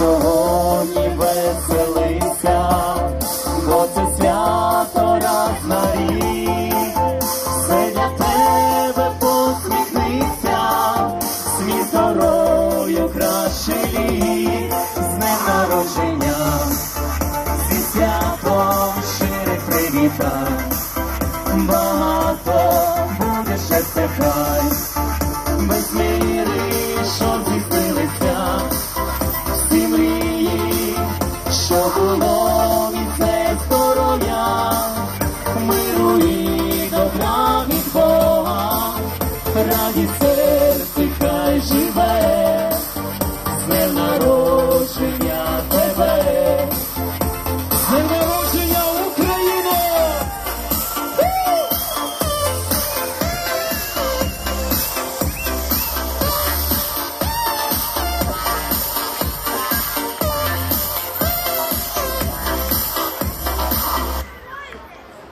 сьогодні веселися, бо це свято раз на рік, все для тебе посміхниться, свій здоров'ю кращий лік, з днем народження, зі святом щирих привітань, багато буде щастя хай, без міри, що здійснилися, що було від миру і добра від Бога, радість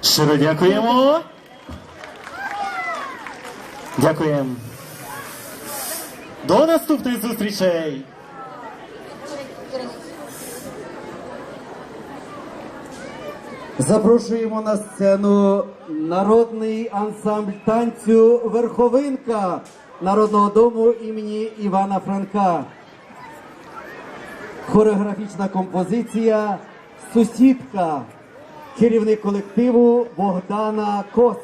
Щиро дякуємо. Дякуємо. До наступних зустрічей. Запрошуємо на сцену народний ансамбль танцю Верховинка Народного дому імені Івана Франка. Хореографічна композиція Сусідка. Керівник колективу Богдана Кос.